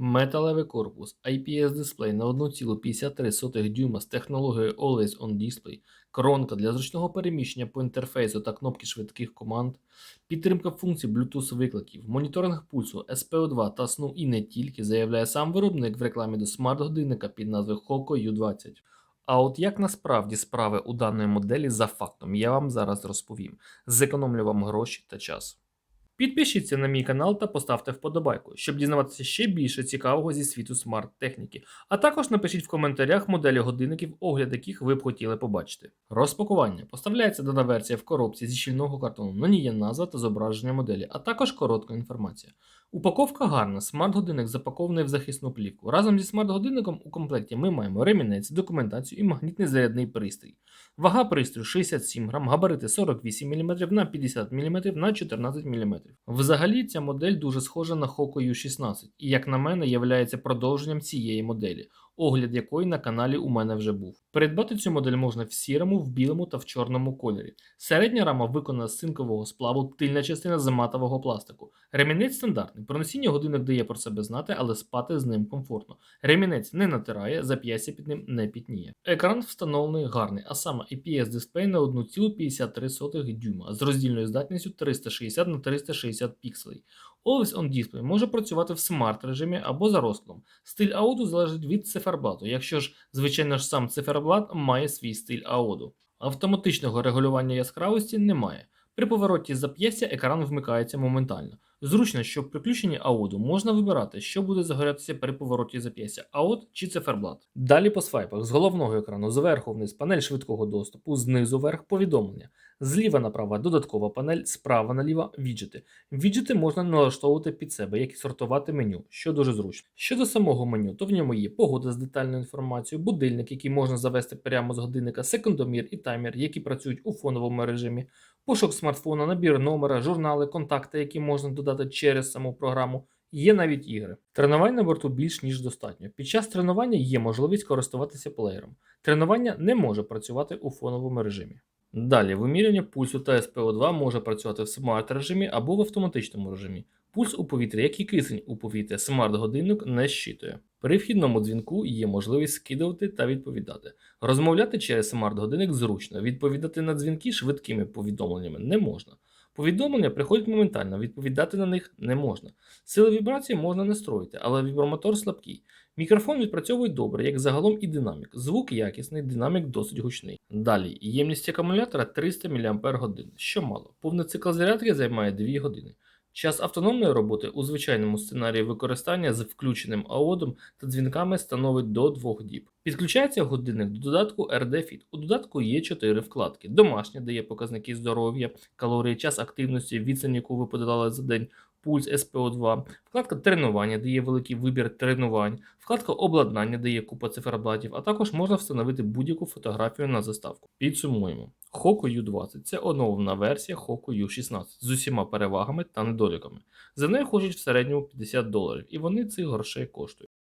Металевий корпус, IPS-дисплей на 1,53 дюйма з технологією Always On Display, коронка для зручного переміщення по інтерфейсу та кнопки швидких команд, підтримка функцій Bluetooth викликів, моніторинг пульсу, SPO2 та сну і не тільки заявляє сам виробник в рекламі до смарт-годинника під назвою Hoco U20. А от як насправді справи у даної моделі за фактом, я вам зараз розповім. Зекономлю вам гроші та час. Підпишіться на мій канал та поставте вподобайку, щоб дізнаватися ще більше цікавого зі світу смарт-техніки. А також напишіть в коментарях моделі годинників, огляд яких ви б хотіли побачити. Розпакування поставляється дана версія в коробці зі щільного картону. На ній є назва та зображення моделі, а також коротка інформація. Упаковка гарна, смарт-годинник запакований в захисну плівку. Разом зі смарт-годинником у комплекті ми маємо ремінець, документацію і магнітний зарядний пристрій. Вага пристрою 67 грам, габарити 48 мм на 50 мм на 14 мм. Взагалі ця модель дуже схожа на Hoco U16 і, як на мене, являється продовженням цієї моделі, огляд якої на каналі у мене вже був. Придбати цю модель можна в сірому, в білому та в чорному кольорі. Середня рама виконана з цинкового сплаву, тильна частина з матового пластику. Ремінець стандартний. Про носіння годинник дає про себе знати, але спати з ним комфортно. Ремінець не натирає, зап'ястя під ним не пітніє. Екран встановлений гарний, а саме IPS дисплей на 1,53 дюйма з роздільною здатністю 360 на 360 пікселей. Always On Display може працювати в смарт режимі або за розкладом. Стиль ауду залежить від циферблату, якщо ж, звичайно ж, сам циферблат має свій стиль ауду. Автоматичного регулювання яскравості немає. При повороті зап'ястя екран вмикається моментально. Зручно, що при включенні аоду можна вибирати, що буде загорятися при повороті зап'ястя аод чи циферблат. Далі по свайпах з головного екрану зверху вниз панель швидкого доступу, знизу вверх повідомлення. Зліва направо додаткова панель, справа наліво віджити. Віджити можна налаштовувати під себе, як і сортувати меню, що дуже зручно. Щодо самого меню, то в ньому є погода з детальною інформацією, будильник, який можна завести прямо з годинника, секундомір і таймер, які працюють у фоновому режимі, пошук смартфона, набір номера, журнали, контакти, які можна додати через саму програму. Є навіть ігри. Тренувань на борту більш ніж достатньо. Під час тренування є можливість користуватися плеєром. Тренування не може працювати у фоновому режимі. Далі, вимірювання пульсу та СПО2 може працювати в смарт режимі або в автоматичному режимі. Пульс у повітрі, як і кисень у повітря, смарт-годинник не щитує. При вхідному дзвінку є можливість скидувати та відповідати. Розмовляти через смарт-годинник зручно, відповідати на дзвінки швидкими повідомленнями не можна. Повідомлення приходять моментально, відповідати на них не можна. Сили вібрації можна настроїти, але вібромотор слабкий. Мікрофон відпрацьовує добре, як загалом і динамік. Звук якісний, динамік досить гучний. Далі, ємність акумулятора 300 мАч, що мало. Повний цикл зарядки займає 2 години. Час автономної роботи у звичайному сценарії використання з включеним аодом та дзвінками становить до 2 діб. Підключається годинник до додатку RD Fit. У додатку є 4 вкладки: домашня, де є показники здоров'я, калорії, час активності, відстань, яку ви подолали за день, пульс СПО2, вкладка тренування, де є великий вибір тренувань, вкладка обладнання, де є купа циферблатів, а також можна встановити будь-яку фотографію на заставку. Підсумуємо. Hoco U20 це оновлена версія Hoco U16 з усіма перевагами та недоліками. За нею хочуть в середньому 50 доларів, і вони цих грошей коштують.